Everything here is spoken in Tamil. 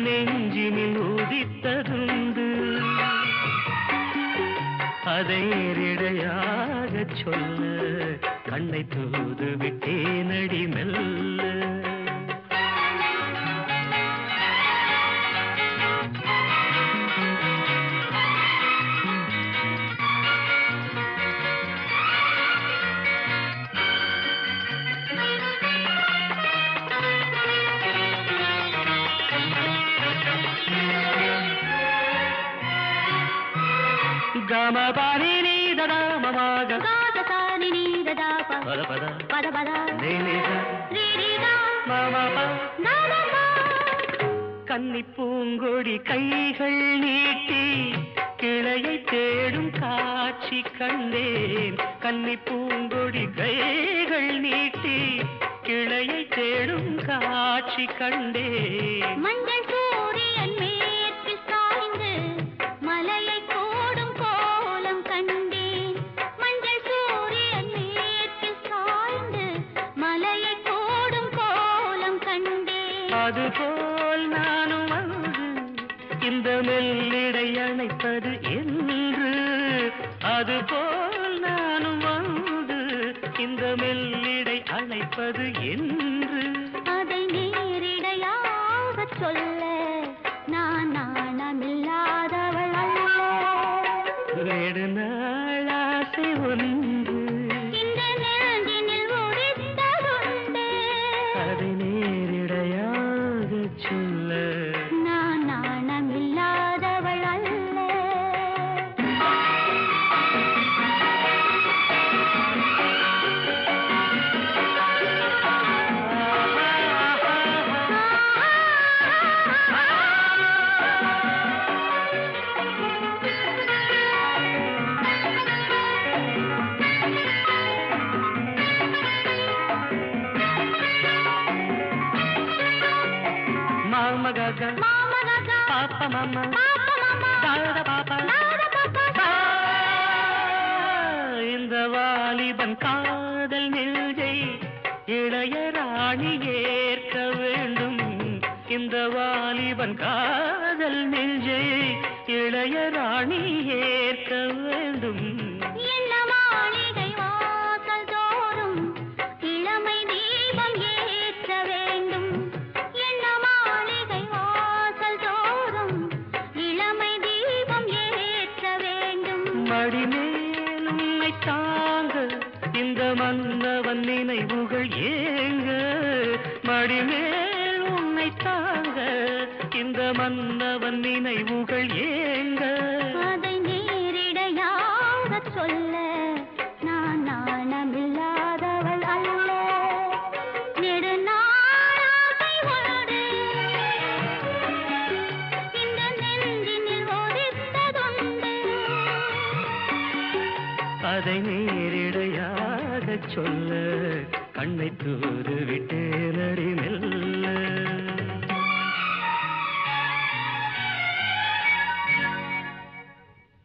நெஞ்சினில் உதித்ததுண்டு. அதை நேரிடையாக சொல்ல கண்ணை தூது விட்டே நடி மெல்ல. గమపని నీదమమాగ గాగసాని నీదదాప పద పద పద పద నేనేస రీరీగా మమ నానమ్మ கன்னி பூங்கொடி கைகள் நீட்டி கிளையை தேடும் காட்சி கண்டேன் கன்னி பூங்கொடி கைகள் நீட்டி கிளையை தேடும் காட்சி கண்டேன் மஞ்சள் அதுபோல் நானும் வந்து இந்த மெல்லிடை அணைப்பது என்று. அதுபோல் நானும் வந்து இந்த மெல்லிடை அணைப்பது என்று. அதை நேரிடையாக சொல்ல நான் நாணமில்லாதவள் மாமகக மாமகா. பாப்ப மாமா. பாப்பா மாமா. தாத பாப்பா. இந்த வாலிபன் காதல் நெஞ்சை இளையராணி ஏற்க வேண்டும். இந்த வாலிபன் காதல் நெஞ்சை இளையராணி ஏற்க வேண்டும். வேண்டும் மடிமேல் உன்னை தாங்க. இந்த மன்னவன் நினைவுகள் ஏங்க. மடிமேல் உன்னை தாங்க. இந்த மன்னவன் நினைவுகள் ஏ அதை நேரிடையாக சொல்ல கண்ணை தூது விட்டேனடி